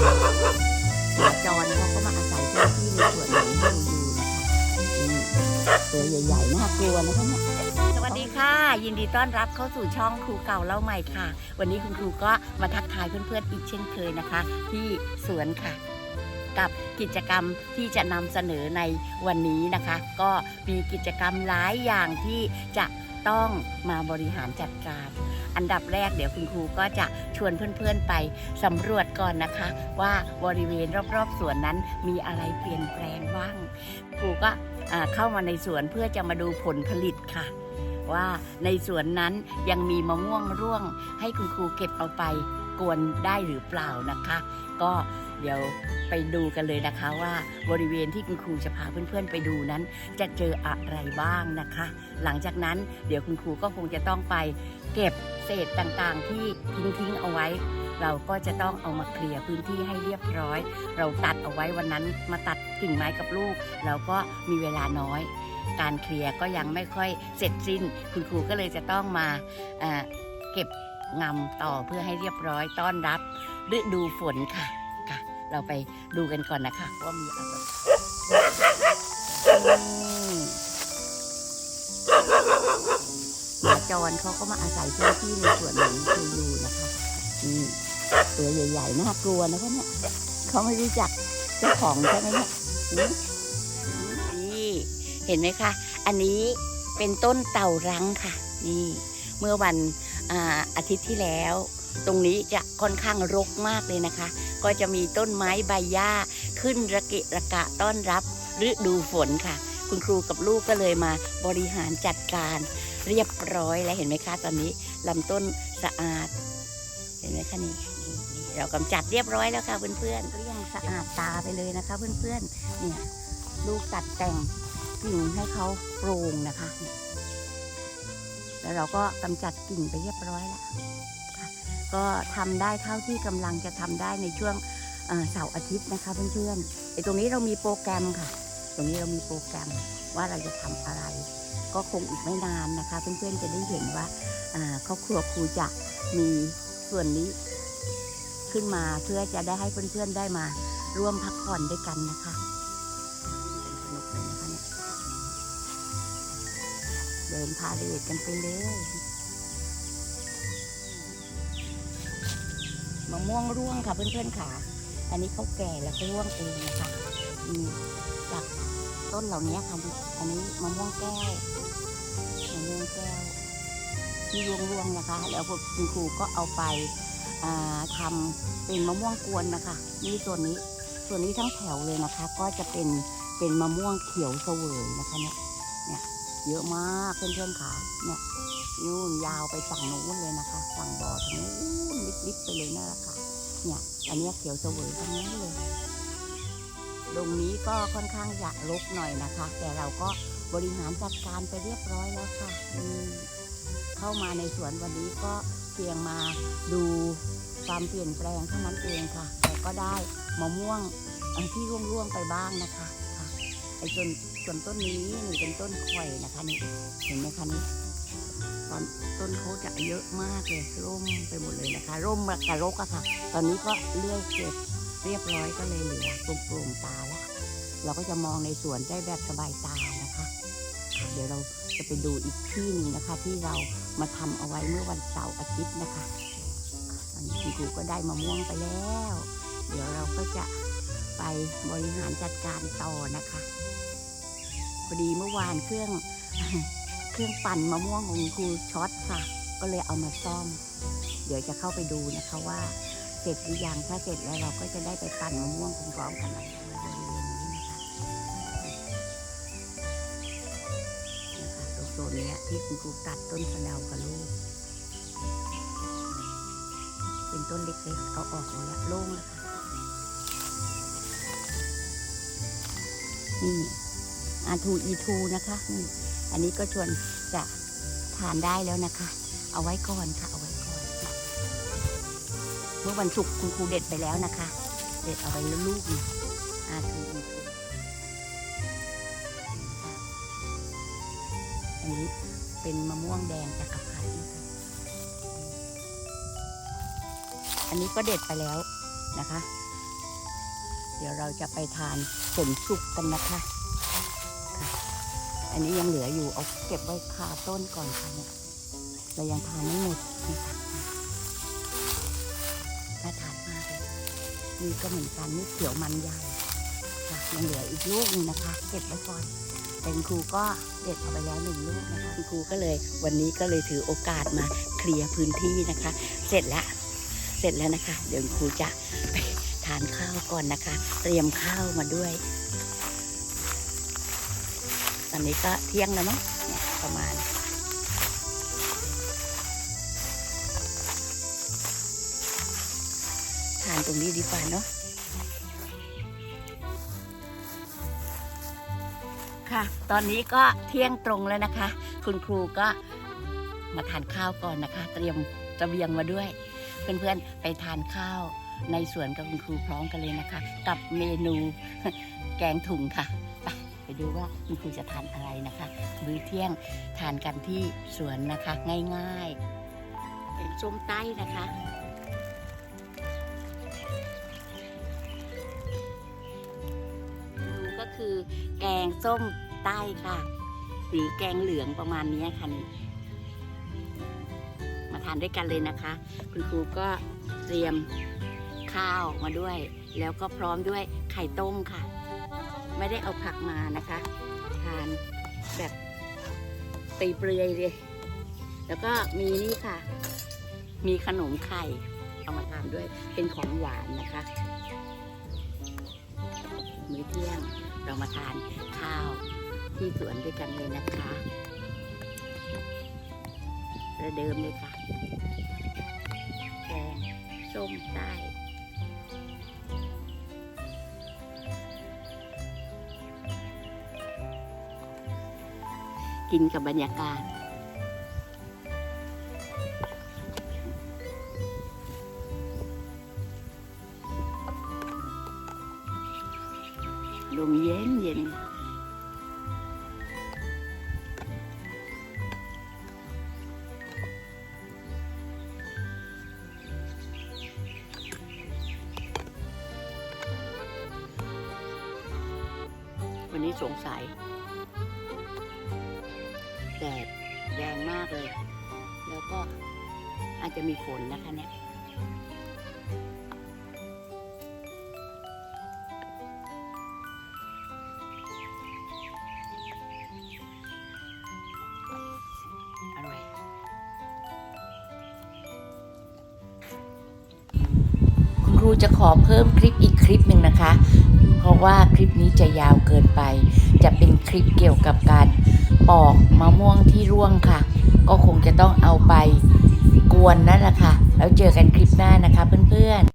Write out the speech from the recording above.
หมาจรเขาก็มาอาศัยพื้นที่ในสวนนี้ให้ดูนะคะตัวใหญ่ๆน่ากลัวนะคะเนี่ยสวัสดีค่ะ ยินดีต้อนรับเข้าสู่ช่องครูเก่าเล่าใหม่ค่ะ วันนี้คุณครูก็มาทักทายเพื่อนๆอีกเช่นเคยนะคะ ที่สวนค่ะ กับกิจกรรมที่จะนำเสนอในวันนี้นะคะ ก็มีกิจกรรมหลายอย่างที่จะต้องมาบริหารจัดการ อันดับแรกเดี๋ยวคุณครูก็จะชวนเพื่อนๆไปสำรวจก่อนนะคะ ว่าบริเวณรอบๆสวนนั้นมีอะไรเปลี่ยนแปลงบ้างครูก็เข้ามาในสวนเพื่อจะมาดูผลผลิตค่ะ ว่าในสวนนั้นยังมีมะม่วงร่วง ให้คุณครูเก็บเอาไปกวนได้หรือเปล่านะคะ ก็ เดี๋ยวไปดูกันเลยนะคะว่าบริเวณที่คุณครูจะพาเพื่อนๆไปดูนั้น จะเจออะไรบ้างนะคะ หลังจากนั้นเดี๋ยวคุณครูก็คงจะต้องไปเก็บเศษต่างๆ ที่ทิ้งๆเอาไว้ เราก็จะต้องเอามาเคลียร์พื้นที่ให้เรียบร้อย เราตัดเอาไว้วันนั้นมาตัดกิ่งไม้กับลูก เราก็มีเวลาน้อย การเคลียร์ก็ยังไม่ค่อยเสร็จสิ้น คุณครูก็เลยจะต้องมาเเก็บงำต่อเพื่อให้เรียบร้อยต้อนรับฤดูฝนค่ะ เราไปดูกันก่อนนะคะ ว่ามีอะไรอืมหมาจรเขาก็มาอาศัยพื้นที่ในสวนนี้คือยูนะคะนี่ตัวใหญ่ๆน่ากลัวนะคะเนี่ยเขาไม่รู้จักเจ้าของใช่ไหมเนี่ยนี่เห็นไหมคะ อันนี้เป็นต้นเต่ารังค่ะ นี่ เมื่อวันอาทิตย์ที่แล้ว ตรงนี้จะค่อนข้างรกมากเลยนะคะ ก็จะมีต้นไม้ใบหญ้าขึ้นระกะระกะต้อนรับฤดูฝนค่ะ คุณครูกับลูกก็เลยมาบริหารจัดการเรียบร้อยแล้วเห็นไหมคะตอนนี้ลำต้นสะอาด เห็นไหมคะนี่นี่เรากำจัดเรียบร้อยแล้วค่ะเพื่อนๆเรียงสะอาดตาไปเลยนะคะ เพื่อนๆเนี่ยลูกตัดแต่งกิ่งให้เขาโปร่งนะคะ แล้วเราก็กำจัดกิ่งไปเรียบร้อยแล้ว ก็ทำได้เท่าที่กำลังจะทำได้ในช่วงเสาร์อาทิตย์นะคะเพื่อนๆไอ้ตรงนี้เรามีโปรแกรมค่ะ ตรงนี้เรามีโปรแกรมว่าเราจะทำอะไร ก็คงอีกไม่นานนะคะ เพื่อนๆจะได้เห็นว่าครอบครัวครูจะมีส่วนนี้ขึ้นมาเพื่อจะได้ให้เพื่อนๆได้มาร่วมพักผ่อนด้วยกันนะคะสนุกเลยนะคะเนี่ยเดินพาเดทกันไปเลย มะม่วงร่วงค่ะเพื่อนๆค่ะ อันนี้เขาแก่แล้วเขาร่วงเองนะคะอืมจากต้นเหล่านี้ค่ะอันนี้มะม่วงแก้วมะม่วงแก้วที่ร่วงๆนะคะ แล้วคุณครูก็เอาไปอ่าทำเป็นมะม่วงกวนนะคะนี่ส่วนนี้ส่วนนี้ทั้งแถวเลยนะคะ ก็จะเป็นเป็นมะม่วงเขียวเสวยนะคะเนี่ยเนี่ยเยอะมากเพื่อนๆค่ะเนี่ย นู่นยาวไปฝั่งนู้นเลยนะคะ ฝั่งบ่อทางนู้นลิบๆไปเลยนั่นแหละค่ะ เนี่ย อันนี้เขียวเสวยทั้งนั้นเลยตรงนี้ก็ค่อนข้างจะรกหน่อยนะคะ แต่เราก็บริหารจัดการไปเรียบร้อยแล้วค่ะเข้ามาในสวนวันนี้ก็เพียงมาดูความเปลี่ยนแปลงเท่านั้นเองค่ะ แต่ก็ได้มะม่วงอ่อที่ร่วงๆไปบ้างนะคะค่ะไอ้ส่วนส่วนต้นนี้นี่เป็นต้นข่อยนะคะนี่เห็นไหมคะนี่ ตอนต้นเขาจะเยอะมากเลยร่มไปหมดเลยนะคะ ร่มกระรกอะค่ะ ตอนนี้ก็เลื่อยเก็บเรียบร้อยก็เลยเหลือโปร่งๆตาละเราก็จะมองในสวนได้แบบสบายตานะคะ เดี๋ยวเราจะไปดูอีกที่หนึงนะคะ ที่เรามาทำเอาไว้เมื่อวันเสาร์อาทิตย์นะคะตอนนี้คุณครูก็ได้มะม่วงไปแล้ว เดี๋ยวเราก็จะไปบริหารจัดการต่อนะคะ พอดีเมื่อวานเครื่อง เครื่องปั่นมะม่วงของคุณครูช็อตค่ะ ก็เลยเอามาซ่อม เดี๋ยวจะเข้าไปดูนะคะว่า เสร็จหรือยังถ้าเสร็จแล้วเราก็จะได้ไปปั่นมะม่วงพร้อมๆกันเลยบริเวณนี้นะคะนะคะตรงโซนนี้ที่คุณครูตัดต้นสะเดากับลูก เป็นต้นเล็กๆเอาออกหมดแล้วโล่งแล้วค่ะนี่อาทูอีทูนะคะนี่ อันนี้ก็ชวนจะทานได้แล้วนะคะ เอาไว้ก่อนค่ะ เอาไว้ก่อน เมื่อวันศุกร์คุณครูเด็ดไปแล้วนะคะ เด็ดเอาไว้แล้วลูกนะอาทูอีทูอันนี้เป็นมะม่วงแดงจากกระพัดนะคะอันนี้ก็เด็ดไปแล้วนะคะ เดี๋ยวเราจะไปทานผลสุกกันนะคะ อันนี้ยังเหลืออยู่เอาเก็บไว้คาต้นก่อนค่ะเนี่ยเรายังทานไม่หมดนี่ค่ะน่าทานมากเลยนี่ก็เหมือนกันนี่เขียวมันใหญ่ค่ะยังเหลืออีกลูกนึงนะคะ เก็บไว้ก่อนเป็นครูก็เด็ดเอาไปแล้วหนึ่งลูกนะคะคุณครูก็เลยวันนี้ก็เลยถือโอกาสมาเคลียร์พื้นที่นะคะ เสร็จแล้วเสร็จแล้วนะคะ เดี๋ยวครูจะไปทานข้าวก่อนนะคะ เตรียมข้าวมาด้วย ตอนนี้ก็เที่ยงแล้วมั้งเนี่ยประมาณ ทานตรงนี้ดีกว่าเนาะค่ะ ตอนนี้ก็เที่ยงตรงแล้วนะคะ คุณครูก็มาทานข้าวก่อนนะคะ เตรียมเสบียงมาด้วย เพื่อนๆไปทานข้าวในสวนกับคุณครูพร้อมกันเลยนะคะ กับเมนูแกงถุงค่ะ ไปดูว่าคุณครูจะทานอะไรนะคะ มื้อเที่ยงทานกันที่สวนนะคะ ง่ายๆเป็นส้มใต้นะคะดูก็คือแกงส้มใต้ค่ะ หรือแกงเหลืองประมาณนี้ค่ะนี่มาทานด้วยกันเลยนะคะ คุณครูก็เตรียมข้าวมาด้วย แล้วก็พร้อมด้วยไข่ต้มค่ะ ไม่ได้เอาผักมานะคะ ทานแบบตีเปลือยเลย แล้วก็มีนี่ค่ะ มีขนมไข่ เอามาทานด้วยเป็นของหวานนะคะมื้อเที่ยงเรามาทานข้าวที่สวนด้วยกันเลยนะคะระเดิมเลยค่ะแกงส้มใต้ กินกับบรรยากาศ ลมเย็นเย็นวันนี้สงสัย เลย แล้วก็อาจจะมีฝนนะคะเนี่ยอร่อยคุณครูจะขอเพิ่มคลิปอีกคลิปหนึ่งนะคะ เพราะว่าคลิปนี้จะยาวเกินไป จะเป็นคลิปเกี่ยวกับการ ปอกมะม่วงที่ร่วงค่ะ ก็คงจะต้องเอาไปกวนนั่นแหละค่ะ แล้วเจอกันคลิปหน้านะคะเพื่อนๆ